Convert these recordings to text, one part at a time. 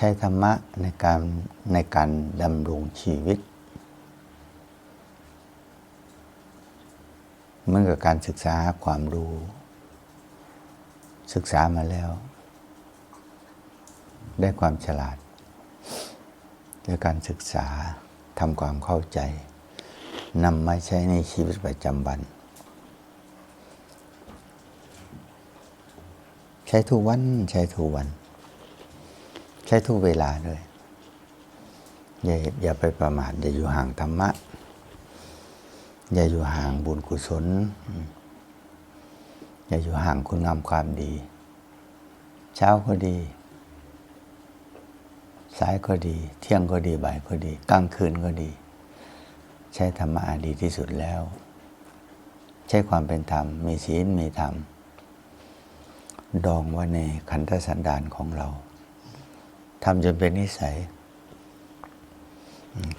ใช้ธรรมะในการในการดำรงชีวิตเหมือนกับการศึกษาหาความรู้ ศึกษามาแล้ว ได้ความฉลาดด้วยการศึกษาทำความเข้าใจนำมาใช้ในชีวิตประจำวัน ใช้ทุกวัน ใช้ทุกวัน ใช้ทุกเวลาเลยอย่าอย่าไปประมาทอย่าอยู่ห่างธรรมะ อย่าอยู่ห่างบุญกุศล อย่าอยู่ห่างคุณงามความดี เช้าก็ดี สายก็ดี เที่ยงก็ดีบ่ายก็ดีกลางคืนก็ดี ใช้ธรรมะดีที่สุดแล้ว ใช้ความเป็นธรรม มีศีลมีธรรม ดองไว้ในขันธสันดานของเรา ทำจนเป็นนิสัย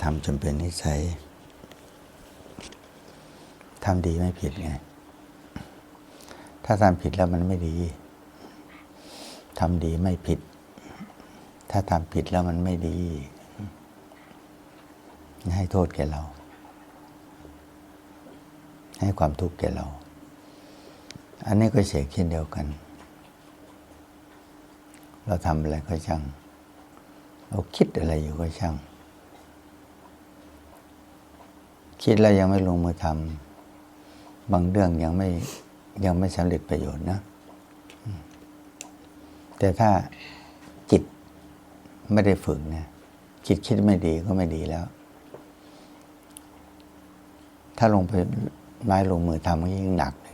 ทำจนเป็นนิสัยทำดีไม่ผิดไง ถ้าทำผิดแล้วมันไม่ดีทำดีไม่ผิด ถ้าทำผิดแล้วมันไม่ดี ให้โทษแก่เรา ให้ความทุกข์แก่เรา อันนี้ก็เสียเช่นเดียวกัน เราทำอะไรก็ช่าง เราคิดอะไรอยู่ก็ช่าง คิดแล้วยังไม่ลงมือทำบางเรื่องยังไม่ยังไม่สำเร็จประโยชน์นะ แต่ถ้าจิตไม่ได้ฝึกเนี่ยจิตคิดไม่ดีก็ไม่ดีแล้ว ถ้าลงไปไม้ลงมือทำก็ยิ่งหนักเลย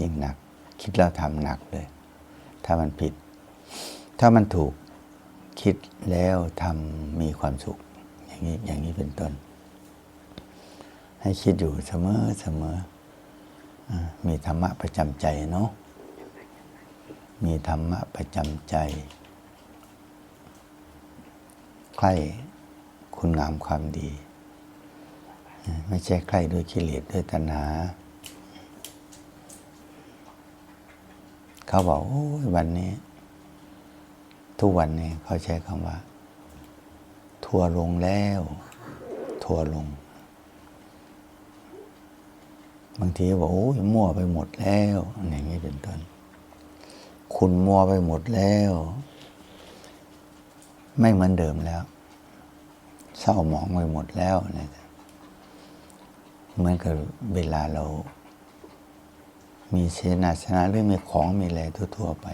ยิ่งหนัก คิดแล้วทำหนักเลย ถ้ามันผิด ถ้ามันถูก คิดแล้วทำมีความสุข อย่างนี้อย่างนี้เป็นต้น ให้คิดอยู่เสมอเสมอมีธรรมะประจำใจเนาะมีธรรมะประจำใจใครคุณงามความดี ไม่ใช่ใครด้วยกิเลสด้วยตัณหา เขาบอกโอ้ยวันนี้ ทุกวันนี้เขาใช้คำว่า ทัวลงแล้ว ทัวลง บางทีบอกโอ้ยมั่วไปหมดแล้วอย่างนี้เป็นต้นคุณมัวไปหมดแล้ว ไม่เหมือนเดิมแล้ว เศร้าหมองไปหมดแล้วนะเหมือนกับเวลาเรา มีเสนาสนะหรือมีของมีอะไรทั่วๆไป